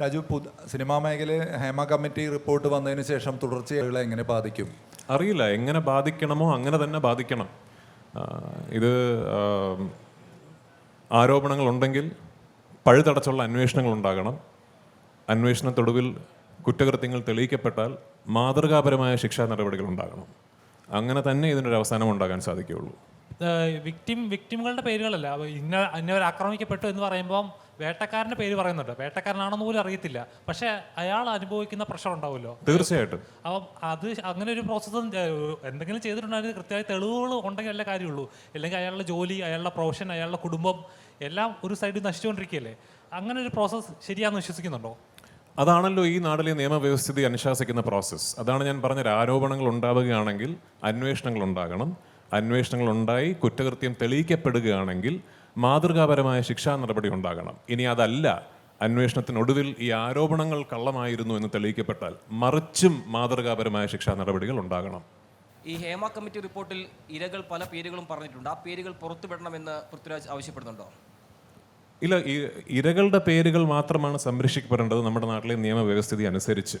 Raju പുത് cinema മേഖലയിൽ Hema committee report വന്നതിന് ശേഷം തുടർച്ചയായുള്ള എങ്ങനെ ബാധിക്കും? അറിയില്ല. എങ്ങനെ ബാധിക്കണമോ അങ്ങനെ തന്നെ ബാധിക്കണം. ഇത് ആരോപണങ്ങളുണ്ടെങ്കിൽ പഴുതടച്ചുള്ള അന്വേഷണങ്ങൾ ഉണ്ടാകണം അന്വേഷണത്തൊടുവിൽ കുറ്റകൃത്യങ്ങൾ തെളിയിക്കപ്പെട്ടാൽ മാതൃകാപരമായ ശിക്ഷാ നടപടികൾ ഉണ്ടാകണം അങ്ങനെ തന്നെ ഇതിനൊരു അവസാനം ഉണ്ടാകാൻ സാധിക്കുകയുള്ളൂ. വിക്ടിം വിക്ടിമുകളുടെ പേരുകളല്ല. ഇന്ന ഇന്നവർ ആക്രമിക്കപ്പെട്ടു എന്ന് പറയുമ്പോൾ വേട്ടക്കാരന്റെ പേര് പറയുന്നുണ്ട്. വേട്ടക്കാരനാണെന്ന് പോലും അറിയത്തില്ല. പക്ഷേ അയാൾ അനുഭവിക്കുന്ന പ്രഷർ ഉണ്ടാവുമല്ലോ. തീർച്ചയായിട്ടും. അപ്പം അത് അങ്ങനെ ഒരു പ്രോസസ്സ് എന്തെങ്കിലും ചെയ്തിട്ടുണ്ടെങ്കിൽ കൃത്യമായ തെളിവുകൾ ഉണ്ടെങ്കിൽ അല്ലേ കാര്യമുള്ളൂ. അല്ലെങ്കിൽ അയാളുടെ ജോലി അയാളുടെ പ്രൊഫഷൻ അയാളുടെ കുടുംബം എല്ലാം ഒരു സൈഡിൽ നശിച്ചുകൊണ്ടിരിക്കുകയല്ലേ? അങ്ങനെ ഒരു പ്രോസസ്സ് ശരിയാണെന്ന് വിശ്വസിക്കുന്നുണ്ടോ? അതാണല്ലോ ഈ നാട്ടിലെ നിയമവ്യവസ്ഥിതി അനുശാസിക്കുന്ന പ്രോസസ്സ് അതാണ് ഞാൻ പറഞ്ഞ ആരോപണങ്ങൾ ഉണ്ടാവുകയാണെങ്കിൽ അന്വേഷണങ്ങൾ ഉണ്ടാകണം. അന്വേഷണങ്ങൾ ഉണ്ടായി കുറ്റകൃത്യം തെളിയിക്കപ്പെടുകയാണെങ്കിൽ മാതൃകാപരമായ ശിക്ഷാ നടപടി ഉണ്ടാകണം. ഇനി അതല്ല അന്വേഷണത്തിനൊടുവിൽ ഈ ആരോപണങ്ങൾ കള്ളമായിരുന്നു എന്ന് തെളിയിക്കപ്പെട്ടാൽ മറിച്ചും മാതൃകാപരമായ ശിക്ഷാ നടപടികൾ ഉണ്ടാകണം. ഈ ഹേമ കമ്മിറ്റി റിപ്പോർട്ടിൽ ഇരകൾ പല പേരുകളും പറഞ്ഞിട്ടുണ്ട്. ആ പേരുകൾ പുറത്തുവിടണമെന്ന് പൃഥ്വിരാജ് ആവശ്യപ്പെടുന്നുണ്ടോ? ഇല്ല ഇരകളുടെ പേരുകൾ മാത്രമാണ് സംരക്ഷിക്കപ്പെടേണ്ടത് നമ്മുടെ നാട്ടിലെ നിയമവ്യവസ്ഥിതി അനുസരിച്ച്.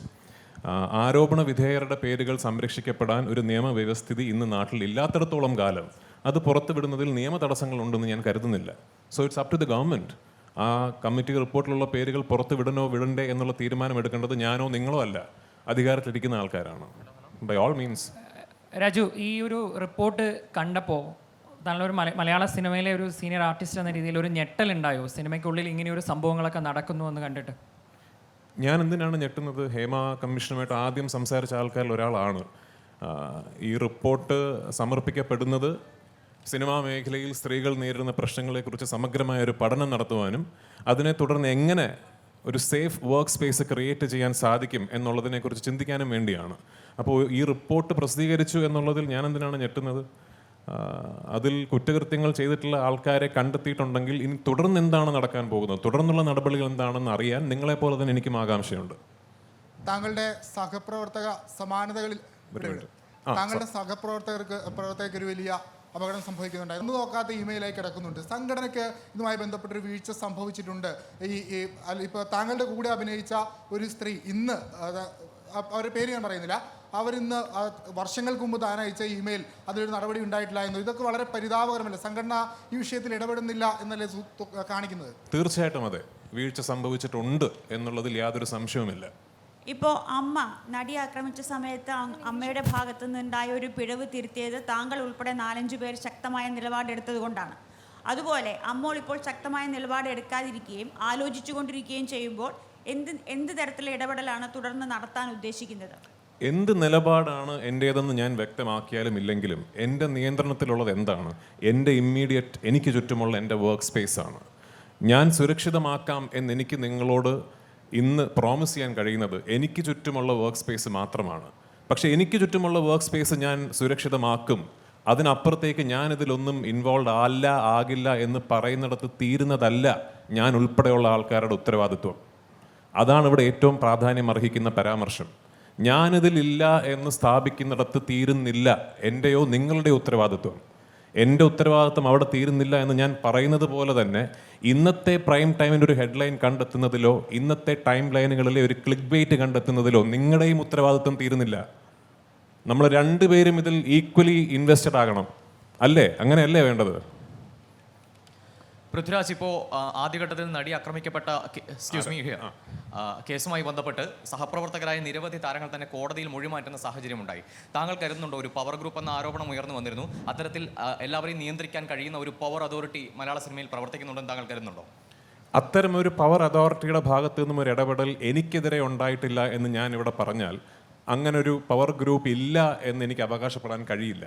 ആരോപണ വിധേയരുടെ പേരുകൾ സംരക്ഷിക്കപ്പെടാൻ ഒരു നിയമവ്യവസ്ഥിതി ഇന്ന് നാട്ടിൽ ഇല്ലാത്തിടത്തോളം കാലം. അത് പുറത്തുവിടുന്നതിൽ നിയമ തടസ്സങ്ങളുണ്ടെന്ന് ഞാൻ കരുതുന്നില്ല. So it's up to the government ആ കമ്മിറ്റി റിപ്പോർട്ടിലുള്ള പേരുകൾ പുറത്ത് വിടണോ വിടണ്ടേ എന്നുള്ള തീരുമാനം എടുക്കേണ്ടത് ഞാനോ നിങ്ങളോ അല്ല. അധികാരത്തിലിരിക്കുന്ന ആൾക്കാരാണ്. ബൈ ഓൾ മീൻസ് രാജു ഈ ഒരു റിപ്പോർട്ട് കണ്ടപ്പോൾ നല്ലൊരു മല മലയാള സിനിമയിലെ ഒരു സീനിയർ ആർട്ടിസ്റ്റ് എന്ന രീതിയിൽ ഒരു ഞെട്ടലുണ്ടായോ? സിനിമയ്ക്കുള്ളിൽ ഇങ്ങനെ ഒരു സംഭവങ്ങളൊക്കെ നടക്കുന്നു എന്ന് കണ്ടിട്ട്? ഞാൻ എന്തിനാണ് ഞെട്ടുന്നത്? ഹേമ കമ്മീഷനുമായിട്ട് ആദ്യം സംസാരിച്ച ആൾക്കാരിൽ ഒരാളാണ്. ഈ റിപ്പോർട്ട് സമർപ്പിക്കപ്പെടുന്നത് സിനിമാ മേഖലയിൽ സ്ത്രീകൾ നേരിടുന്ന പ്രശ്നങ്ങളെക്കുറിച്ച് സമഗ്രമായ ഒരു പഠനം നടത്തുവാനും അതിനെ തുടർന്ന് എങ്ങനെ ഒരു സേഫ് വർക്ക് സ്പേസ് ക്രിയേറ്റ് ചെയ്യാൻ സാധിക്കും എന്നുള്ളതിനെക്കുറിച്ച് ചിന്തിക്കാനും വേണ്ടിയാണ്. അപ്പോൾ ഈ റിപ്പോർട്ട് പ്രസിദ്ധീകരിച്ചു എന്നുള്ളതിൽ ഞാൻ എന്തിനാണ് ഞെട്ടുന്നത്? അതിൽ കുറ്റകൃത്യങ്ങൾ ചെയ്തിട്ടുള്ള ആൾക്കാരെ കണ്ടെത്തിയിട്ടുണ്ടെങ്കിൽ ഇനി തുടർന്ന് എന്താണ് നടക്കാൻ പോകുന്നത്? തുടർന്നുള്ള നടപടികൾ എന്താണെന്ന് അറിയാൻ നിങ്ങളെപ്പോലെ തന്നെ എനിക്കും ആകാംക്ഷയുണ്ട്. താങ്കളുടെ സഹപ്രവർത്തക സമാനതകളിൽ താങ്കളുടെ സഹപ്രവർത്തകർക്ക് പ്രവർത്തകർക്ക് ഒരു വലിയ അപകടം സംഭവിക്കുന്നുണ്ടായി. ഒന്ന് നോക്കാത്ത ഇമെയിലായി കിടക്കുന്നുണ്ട്. സംഘടനയ്ക്ക് ഇതുമായി ബന്ധപ്പെട്ടൊരു വീഴ്ച സംഭവിച്ചിട്ടുണ്ട്. ഈ ഇപ്പൊ ഇപ്പോൾ താങ്കളുടെ കൂടെ അഭിനയിച്ച ഒരു സ്ത്രീ ഇന്ന് അവരുടെ പേര് ഞാൻ പറയുന്നില്ല. അവരിന്ന് വർഷങ്ങൾക്ക് മുമ്പ് താൻ അയച്ച ഇമെയിൽ അതിലൊരു നടപടി ഉണ്ടായിട്ടില്ല എന്ന് ഇതൊക്കെ വളരെ പരിതാപകരമല്ല? സംഘടന ഈ വിഷയത്തിൽ ഇടപെടുന്നില്ല എന്നല്ലേ കാണിക്കുന്നത്? തീർച്ചയായിട്ടും അതെ. വീഴ്ച സംഭവിച്ചിട്ടുണ്ട് എന്നുള്ളതിൽ യാതൊരു സംശയവുമില്ല. ഇപ്പോൾ അമ്മ നടി ആക്രമിച്ച സമയത്ത് അമ്മയുടെ ഭാഗത്തു നിന്നുണ്ടായ ഒരു പിഴവ് തിരുത്തിയത് താങ്കൾ ഉൾപ്പെടെ നാലഞ്ചു പേർ ശക്തമായ നിലപാടെടുത്തത് കൊണ്ടാണ്. അതുപോലെ അമ്മോൾ ഇപ്പോൾ ശക്തമായ നിലപാടെടുക്കാതിരിക്കുകയും ആലോചിച്ചു ആലോചിച്ചുകൊണ്ടിരിക്കുകയും ചെയ്യുമ്പോൾ എന്ത് എന്ത് തരത്തിലുള്ള ഇടപെടലാണ് തുടർന്ന് നടത്താൻ ഉദ്ദേശിക്കുന്നത്? എന്ത് നിലപാടാണ് എന്റേതെന്ന് ഞാൻ വ്യക്തമാക്കിയാലും ഇല്ലെങ്കിലും എന്റെ നിയന്ത്രണത്തിലുള്ളത് എന്താണ്? എന്റെ ഇമ്മീഡിയറ്റ് എനിക്ക് ചുറ്റുമുള്ള എന്റെ വർക്ക് സ്പേസ് ആണ്. ഞാൻ സുരക്ഷിതമാക്കാം എന്ന് എനിക്ക് നിങ്ങളോട് ഇന്ന് പ്രോമിസ് ചെയ്യാൻ കഴിയുന്നത് എനിക്ക് ചുറ്റുമുള്ള വർക്ക് സ്പേസ് മാത്രമാണ്. പക്ഷേ എനിക്ക് ചുറ്റുമുള്ള വർക്ക് സ്പേസ് ഞാൻ സുരക്ഷിതമാക്കും. അതിനപ്പുറത്തേക്ക് ഞാൻ ഇതിലൊന്നും ഇൻവോൾവ് അല്ല ആകില്ല എന്ന് പറയുന്നിടത്ത് തീരുന്നതല്ല ഞാൻ ഉൾപ്പെടെയുള്ള ആൾക്കാരുടെ ഉത്തരവാദിത്വം. അതാണ് ഇവിടെ ഏറ്റവും പ്രാധാന്യം അർഹിക്കുന്ന പരാമർശം. ഞാനിതിലില്ല എന്ന് സ്ഥാപിക്കുന്നിടത്ത് തീരുന്നില്ല എന്റെയോ നിങ്ങളുടെ ഉത്തരവാദിത്വം. എന്റെ ഉത്തരവാദിത്വം അവിടെ തീരുന്നില്ല എന്ന് ഞാൻ പറയുന്നത് പോലെ തന്നെ ഇന്നത്തെ പ്രൈം ടൈമിന്റെ ഒരു ഹെഡ്ലൈൻ കണ്ടെത്തുന്നതിലോ ഇന്നത്തെ ടൈം ലൈനുകളിലെ ഒരു ക്ലിക്ക് ബെയ്റ്റ് കണ്ടെത്തുന്നതിലോ നിങ്ങളുടെയും ഉത്തരവാദിത്വം തീരുന്നില്ല. നമ്മൾ രണ്ടുപേരും ഇതിൽ ഈക്വലി ഇൻവെസ്റ്റഡ് ആകണം. അല്ലേ? അങ്ങനെയല്ലേ വേണ്ടത്? പൃഥ്വിരാജ് ഇപ്പോൾ ആദ്യഘട്ടത്തിൽ നടി ആക്രമിക്കപ്പെട്ട എക്സ്ക്യൂസ് മീ കേസുമായി ബന്ധപ്പെട്ട് സഹപ്രവർത്തകരായ നിരവധി താരങ്ങൾ തന്നെ കോടതിയിൽ മൊഴി മാറ്റുന്ന സാഹചര്യമുണ്ടായി. താങ്കൾ കരുതുന്നുണ്ടോ ഒരു പവർ ഗ്രൂപ്പ് എന്ന ആരോപണം ഉയർന്നു വന്നിരുന്നു? അത്തരത്തിൽ എല്ലാവരെയും നിയന്ത്രിക്കാൻ കഴിയുന്ന ഒരു പവർ അതോറിറ്റി മലയാള സിനിമയിൽ പ്രവർത്തിക്കുന്നുണ്ടെന്ന് താങ്കൾ കരുതുന്നുണ്ടോ? അത്തരം ഒരു പവർ അതോറിറ്റിയുടെ ഭാഗത്തു നിന്നും ഒരു ഇടപെടൽ എനിക്കെതിരെ ഉണ്ടായിട്ടില്ല എന്ന് ഞാൻ ഇവിടെ പറഞ്ഞാൽ അങ്ങനൊരു പവർ ഗ്രൂപ്പ് ഇല്ല എന്ന് എനിക്ക് അവകാശപ്പെടാൻ കഴിയില്ല.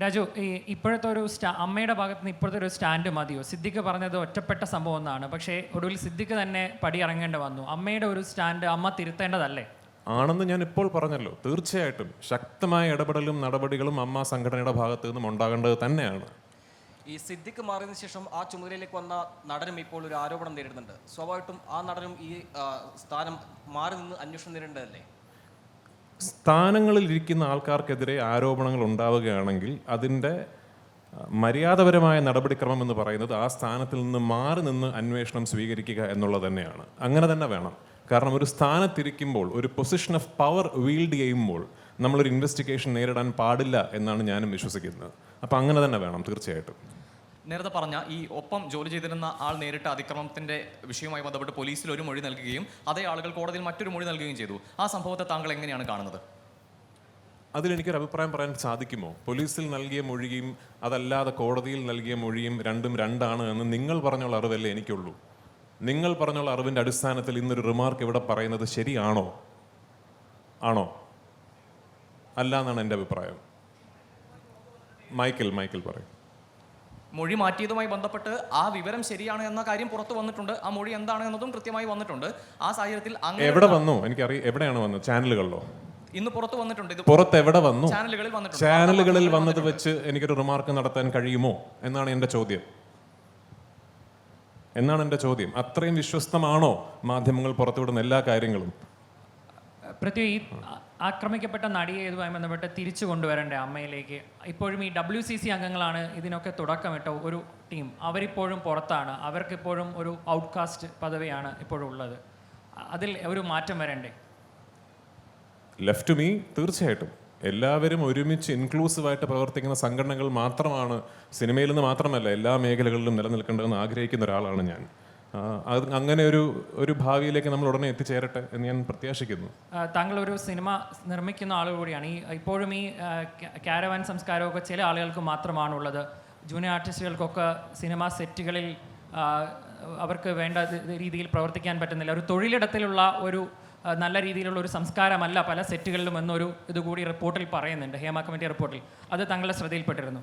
Raju ഈ ഇപ്പോഴത്തെ ഒരു സ്റ്റാ അമ്മയുടെ ഭാഗത്ത് നിന്ന് ഇപ്പോഴത്തെ ഒരു സ്റ്റാൻഡ് മതിയോ? സിദ്ദിഖ് പറഞ്ഞത് ഒറ്റപ്പെട്ട സംഭവം എന്നാണ്. പക്ഷേ ഒടുവിൽ സിദ്ദിഖ് തന്നെ പടി ഇറങ്ങേണ്ടി വന്നു. അമ്മയുടെ ഒരു സ്റ്റാൻഡ് അമ്മ തിരുത്തേണ്ടതല്ലേ? ആണെന്ന് ഞാൻ ഇപ്പോൾ പറഞ്ഞല്ലോ. തീർച്ചയായിട്ടും ശക്തമായ ഇടപെടലും നടപടികളും അമ്മ സംഘടനയുടെ ഭാഗത്തു നിന്നും ഉണ്ടാകേണ്ടത് തന്നെയാണ്. ഈ സിദ്ദിഖ് മാറിയതിനു ശേഷം ആ ചുമതലയിലേക്ക് വന്ന നടനും ഇപ്പോൾ ഒരു ആരോപണം നേരിടുന്നുണ്ട്. സ്വാഭാവികമായിട്ടും ആ നടനും ഈ സ്ഥാനം മാറി നിന്ന് അന്വേഷണം നേരിടേണ്ടതല്ലേ? സ്ഥാനങ്ങളിൽ ഇരിക്കുന്ന ആൾക്കാർക്കെതിരെ ആരോപണങ്ങൾ ഉണ്ടാവുകയാണെങ്കിൽ അതിന്റെ മര്യാദപരമായ നടപടിക്രമം എന്ന് പറയുന്നത് ആ സ്ഥാനത്തിൽ നിന്ന് മാറി നിന്ന് അന്വേഷണം സ്വീകരിക്കുക എന്നുള്ളത് തന്നെയാണ്. അങ്ങനെ തന്നെ വേണം. കാരണം ഒരു സ്ഥാനത്തിരിക്കുമ്പോൾ ഒരു പൊസിഷൻ ഓഫ് പവർ വീൽഡ് ചെയ്യുമ്പോൾ നമ്മളൊരു ഇൻവെസ്റ്റിഗേഷൻ നേരിടാൻ പാടില്ല എന്നാണ് ഞാനും വിശ്വസിക്കുന്നത്. അപ്പം അങ്ങനെ തന്നെ വേണം തീർച്ചയായിട്ടും. നേരത്തെ പറഞ്ഞ ഈ ഒപ്പം ജോലി ചെയ്തിരുന്ന ആൾ നേരിട്ട അതിക്രമത്തിന്റെ വിഷയവുമായി ബന്ധപ്പെട്ട് പോലീസിൽ ഒരു മൊഴി നൽകുകയും അതേ ആളുകൾ കോടതിയിൽ മറ്റൊരു മൊഴി നൽകുകയും ചെയ്തു. ആ സംഭവത്തെ താങ്കൾ എങ്ങനെയാണ് കാണുന്നത്? അതിലെനിക്കൊരു അഭിപ്രായം പറയാൻ സാധിക്കുമോ? പോലീസിൽ നൽകിയ മൊഴിയും അതല്ലാതെ കോടതിയിൽ നൽകിയ മൊഴിയും രണ്ടും രണ്ടാണ് എന്ന് നിങ്ങൾ പറഞ്ഞുള്ള അറിവല്ലേ എനിക്കുള്ളൂ. നിങ്ങൾ പറഞ്ഞുള്ള അറിവിന്റെ അടിസ്ഥാനത്തിൽ ഇന്നൊരു റിമാർക്ക് ഇവിടെ പറയുന്നത് ശരിയാണോ? ആണോ? അല്ല എന്നാണ് എന്റെ അഭിപ്രായം. മൈക്കിൾ മൈക്കിൾ പറയും. മൊഴി മാറ്റിയതുമായി ബന്ധപ്പെട്ട് ആ വിവരം ശരിയാണ് എന്ന കാര്യം പുറത്തു വന്നിട്ടുണ്ട്. ആ മൊഴി എന്താണ് എന്നതും കൃത്യമായി വന്നിട്ടുണ്ട്. ആ സാഹചര്യത്തിൽ എവിടെ വന്നു? എനിക്കറിയാം എവിടെയാണ് വന്നത്? ചാനലുകളിലോ? ഇന്ന് പുറത്തു വന്നിട്ടുണ്ട്. ഇത് പുറത്ത് എവിടെ വന്നു? ചാനലുകളിൽ വന്നിട്ടുണ്ട്. ചാനലുകളിൽ വന്നത് വെച്ച് എനിക്കൊരു റിമാർക്ക് നടത്താൻ കഴിയുമോ എന്നാണ് എന്റെ ചോദ്യം. എന്നാണ് എന്റെ ചോദ്യം. അത്രയും വിശ്വസ്തമാണോ മാധ്യമങ്ങൾ പുറത്തുവിടുന്ന എല്ലാ കാര്യങ്ങളും? പൃഥ്വി ഈ ആക്രമിക്കപ്പെട്ട നടിയെ ഇതുമായി ബന്ധപ്പെട്ട് തിരിച്ചു കൊണ്ടുവരണ്ടേ അമ്മയിലേക്ക്? ഇപ്പോഴും ഈ ഡബ്ല്യു സി സി അംഗങ്ങളാണ് ഇതിനൊക്കെ തുടക്കമിട്ട ഒരു ടീം. അവരിപ്പോഴും പുറത്താണ്. അവർക്കിപ്പോഴും ഒരു ഔട്ട്കാസ്റ്റ് പദവിയാണ് ഇപ്പോഴും ഉള്ളത്. അതിൽ ഒരു മാറ്റം വരണ്ടേ? ലെഫ്റ്റ് മീ തീർച്ചയായിട്ടും. എല്ലാവരും ഒരുമിച്ച് ഇൻക്ലൂസീവായിട്ട് പ്രവർത്തിക്കുന്ന സംഘടനകൾ മാത്രമാണ് സിനിമയിൽ നിന്ന് മാത്രമല്ല എല്ലാ മേഖലകളിലും നിലനിൽക്കേണ്ടതെന്ന് ആഗ്രഹിക്കുന്ന ഒരാളാണ് ഞാൻ. അങ്ങനെ ഒരു ഒരു ഭാവിയിലേക്ക് നമ്മൾ ഉടനെ എത്തിച്ചേരട്ടെ എന്ന് ഞാൻ പ്രത്യാശിക്കുന്നു. താങ്കൾ ഒരു സിനിമ നിർമ്മിക്കുന്ന ആൾ കൂടിയാണ്. ഈ ഇപ്പോഴും ഈ കാരവാൻ സംസ്കാരമൊക്കെ ചില ആളുകൾക്ക് മാത്രമാണുള്ളത്. ജൂനിയർ ആർട്ടിസ്റ്റുകൾക്കൊക്കെ സിനിമ സെറ്റുകളിൽ അവർക്ക് വേണ്ട രീതിയിൽ പ്രവർത്തിക്കാൻ പറ്റുന്നില്ല. ഒരു തൊഴിലിടത്തിലുള്ള ഒരു നല്ല രീതിയിലുള്ള ഒരു സംസ്കാരമല്ല പല സെറ്റുകളിലും എന്നൊരു ഇതുകൂടി റിപ്പോർട്ടിൽ പറയുന്നുണ്ട്. ഹേമ കമ്മിറ്റി റിപ്പോർട്ടിൽ. അത് താങ്കളുടെ ശ്രദ്ധയിൽപ്പെട്ടിരുന്നു.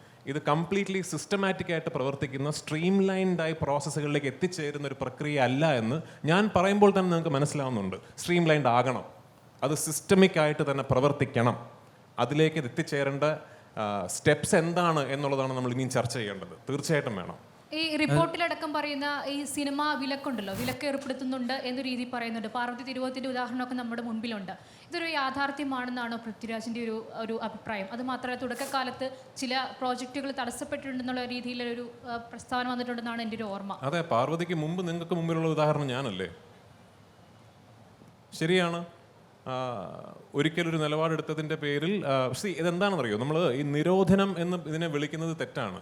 ഇത് കംപ്ലീറ്റ്ലി സിസ്റ്റമാറ്റിക് ആയിട്ട് പ്രവർത്തിക്കുന്ന സ്ട്രീം ലൈൻഡായി പ്രോസസ്സുകളിലേക്ക് എത്തിച്ചേരുന്ന ഒരു പ്രക്രിയ അല്ല എന്ന് ഞാൻ പറയുമ്പോൾ തന്നെ നിങ്ങൾക്ക് മനസ്സിലാവുന്നുണ്ട്. സ്ട്രീം ലൈൻഡ് ആകണം. അത് സിസ്റ്റമിക് ആയിട്ട് തന്നെ പ്രവർത്തിക്കണം. അതിലേക്ക് എത്തിച്ചേരേണ്ട സ്റ്റെപ്സ് എന്താണ് എന്നുള്ളതാണ് നമ്മൾ ഇനിയും ചർച്ച ചെയ്യേണ്ടത്. തീർച്ചയായിട്ടും വേണം. ഈ റിപ്പോർട്ടിലടക്കം പറയുന്ന ഈ സിനിമ വിലക്കുണ്ടല്ലോ വിലക്ക് ഏർപ്പെടുത്തുന്നുണ്ട് എന്ന രീതി പറയുന്നുണ്ട്. പാർവതി തിരുവോത്തിന്റെ ഉദാഹരണമൊക്കെ നമ്മുടെ മുൻപിലുണ്ട് ഇതൊരു യാഥാർത്ഥ്യമാണെന്നാണോ പൃഥ്വിരാജിന്റെ ഒരു ഒരു അഭിപ്രായം? അത് മാത്രമല്ല തുടക്കകാലത്ത് ചില പ്രോജക്റ്റുകൾ തടസ്സപ്പെട്ടിട്ടുണ്ടെന്നുള്ള രീതിയിലൊരു പ്രസ്താവന വന്നിട്ടുണ്ടെന്നാണ് എന്റെ ഒരു ഓർമ്മ. അതെ പാർവതിക്ക് മുമ്പ് നിങ്ങൾക്ക് മുമ്പിലുള്ള ഉദാഹരണം ഞാനല്ലേ? ശരിയാണ്. ഒരിക്കലൊരു നിലപാടെടുത്തതിന്റെ പേരിൽ see, ഇതെന്താണെന്നറിയോ? നമ്മൾ ഈ നിരോധനം എന്ന് ഇതിനെ വിളിക്കുന്നത് തെറ്റാണ്.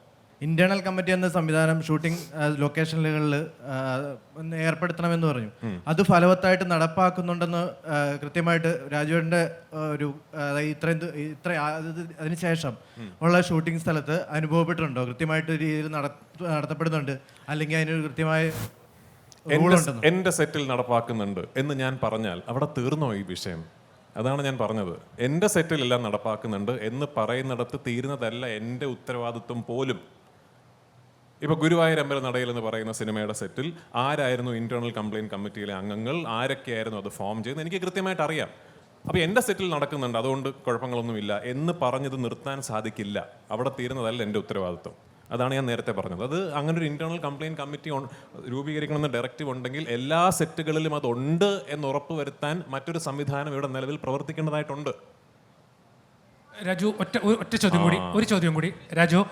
ഇന്റേണൽ കമ്മിറ്റി എന്ന സംവിധാനം ഷൂട്ടിംഗ് ലൊക്കേഷനുകളിൽ ഏർപ്പെടുത്തണമെന്ന് പറഞ്ഞു. അത് ഫലവത്തായിട്ട് നടപ്പാക്കുന്നുണ്ടെന്ന് കൃത്യമായിട്ട് രാജുവിന്റെ ഒരു ഇത്രയും ഇത്ര അതിനുശേഷം ഉള്ള ഷൂട്ടിംഗ് സ്ഥലത്ത് അനുഭവപ്പെട്ടിട്ടുണ്ടോ? കൃത്യമായിട്ട് രീതിയിൽ നടത്ത- നടത്തപ്പെടുന്നുണ്ട്. അല്ലെങ്കിൽ അതിനൊരു കൃത്യമായ എന്റെ സെറ്റിൽ നടപ്പാക്കുന്നുണ്ട് എന്ന് ഞാൻ പറഞ്ഞാൽ അവിടെ തീർന്നോ ഈ വിഷയം? അതാണ് ഞാൻ പറഞ്ഞത്. എന്റെ സെറ്റിലെല്ലാം നടപ്പാക്കുന്നുണ്ട് എന്ന് പറയുന്നിടത്ത് തീരുന്നതല്ല എന്റെ ഉത്തരവാദിത്വം പോലും. ഇപ്പോൾ ഗുരുവായൂർ അമ്പല നടയിൽ എന്ന് പറയുന്ന സിനിമയുടെ സെറ്റിൽ ആരായിരുന്നു ഇന്റേണൽ കംപ്ലയിന്റ് കമ്മിറ്റിയിലെ അംഗങ്ങൾ? ആരൊക്കെയായിരുന്നു അത് ഫോം ചെയ്യുന്നത്? എനിക്ക് കൃത്യമായിട്ട് അറിയാം. അപ്പോൾ എന്റെ സെറ്റിൽ നടക്കുന്നുണ്ട്. അതുകൊണ്ട് കുഴപ്പങ്ങളൊന്നുമില്ല. എന്ന് പറഞ്ഞത് നിർത്താൻ സാധിക്കില്ല. അവിടെ തീരുന്നതല്ല എന്റെ ഉത്തരവാദിത്വം. അതാണ് ഞാൻ നേരത്തെ പറഞ്ഞത്. അത് അങ്ങനെ ഒരു ഇന്റേണൽ കംപ്ലയിന്റ് കമ്മിറ്റി രൂപീകരിക്കണമെന്ന് ഡയറക്റ്റീവ് ഉണ്ടെങ്കിൽ എല്ലാ സെറ്റുകളിലും അതുണ്ട് എന്ന് ഉറപ്പ് വരുത്താൻ മറ്റൊരു സംവിധാനം ഇവിടെ നിലവിൽ പ്രവർത്തിക്കേണ്ടതായിട്ടുണ്ട്. രാജു ഒറ്റ ഒറ്റ ചോദ്യം കൂടി. ഒരു ചോദ്യം കൂടി. രാജു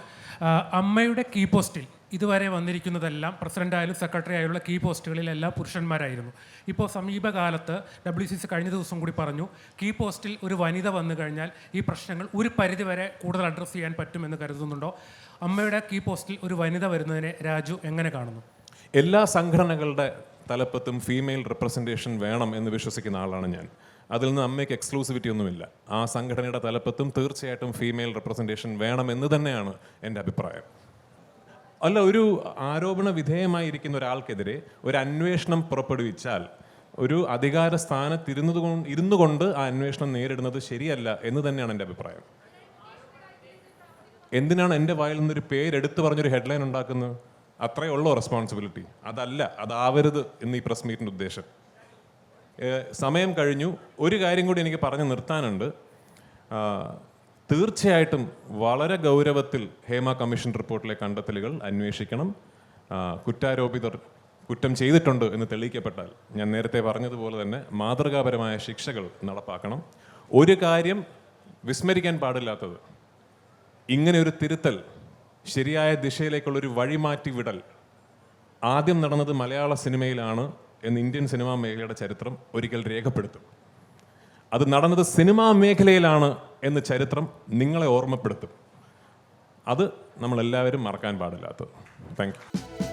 അമ്മയുടെ കീ പോസ്റ്റിൽ ഇതുവരെ വന്നിരിക്കുന്നതെല്ലാം പ്രസിഡന്റ് ആയാലും സെക്രട്ടറി ആയുള്ള കീ പോസ്റ്റുകളിലെല്ലാം പുരുഷന്മാരായിരുന്നു. ഇപ്പോൾ സമീപകാലത്ത് ഡബ്ല്യു സി സി കഴിഞ്ഞ ദിവസം കൂടി പറഞ്ഞു കീ പോസ്റ്റിൽ ഒരു വനിത വന്നു കഴിഞ്ഞാൽ ഈ പ്രശ്നങ്ങൾ ഒരു പരിധിവരെ കൂടുതൽ അഡ്രസ്സ് ചെയ്യാൻ പറ്റുമെന്ന് കരുതുന്നുണ്ടോ? അമ്മയുടെ കീ പോസ്റ്റിൽ ഒരു വനിത വരുന്നതിനെ രാജു എങ്ങനെ കാണുന്നു? എല്ലാ സംഘടനകളുടെ തലപ്പത്തും ഫീമെയിൽ റെപ്രസെന്റേഷൻ വേണം എന്ന് വിശ്വസിക്കുന്ന ആളാണ് ഞാൻ. അതിൽ നിന്ന് അമ്മയ്ക്ക് എക്സ്ക്ലൂസിവിറ്റി ഒന്നുമില്ല. ആ സംഘടനയുടെ തലപ്പത്തും തീർച്ചയായിട്ടും ഫീമെയിൽ റെപ്രസെന്റേഷൻ വേണം എന്ന് തന്നെയാണ് എന്റെ അഭിപ്രായം. അല്ല ഒരു ആരോപണ വിധേയമായിരിക്കുന്ന ഒരാൾക്കെതിരെ ഒരു അന്വേഷണം പുറപ്പെടുവിച്ചാൽ ഒരു അധികാര സ്ഥാനത്തിരുന്നത് കൊണ്ട് ഇരുന്നു കൊണ്ട് ആ അന്വേഷണം നേരിടുന്നത് ശരിയല്ല എന്ന് തന്നെയാണ് എന്റെ അഭിപ്രായം. എന്തിനാണ് എന്റെ വായിൽ നിന്നൊരു പേരെടുത്ത് പറഞ്ഞൊരു ഹെഡ്ലൈൻ ഉണ്ടാക്കുന്നത്? അത്രയേ ഉള്ളൂ റെസ്പോൺസിബിലിറ്റി. അതല്ല അതാവരുത് എന്ന് ഈ പ്രസ് മീറ്റിന്റെ ഉദ്ദേശം. സമയം കഴിഞ്ഞു. ഒരു കാര്യം കൂടി എനിക്ക് പറഞ്ഞു നിർത്താനുണ്ട്. തീർച്ചയായിട്ടും വളരെ ഗൗരവത്തിൽ ഹേമ കമ്മീഷൻ റിപ്പോർട്ടിലെ കണ്ടെത്തലുകൾ അന്വേഷിക്കണം. കുറ്റാരോപിതർ കുറ്റം ചെയ്തിട്ടുണ്ട് എന്ന് തെളിയിക്കപ്പെട്ടാൽ ഞാൻ നേരത്തെ പറഞ്ഞതുപോലെ തന്നെ മാതൃകാപരമായ ശിക്ഷകൾ നടപ്പാക്കണം. ഒരു കാര്യം വിസ്മരിക്കാൻ പാടില്ലാത്തത് ഇങ്ങനെ ഒരു തിരുത്തൽ ശരിയായ ദിശയിലേക്കുള്ള ഒരു വഴിമാറ്റി വിടൽ ആദ്യം നടന്നത് മലയാള സിനിമയിലാണ് എന്ന് ഇന്ത്യൻ സിനിമാ മേഖലയുടെ ചരിത്രം ഒരിക്കൽ രേഖപ്പെടുത്തും. അത് നടന്നത് സിനിമാ മേഖലയിലാണ് എന്ന് ചരിത്രം നിങ്ങളെ ഓർമ്മപ്പെടുത്തും. അത് നമ്മളെല്ലാവരും മറക്കാൻ പാടില്ലാത്തത്. Thank you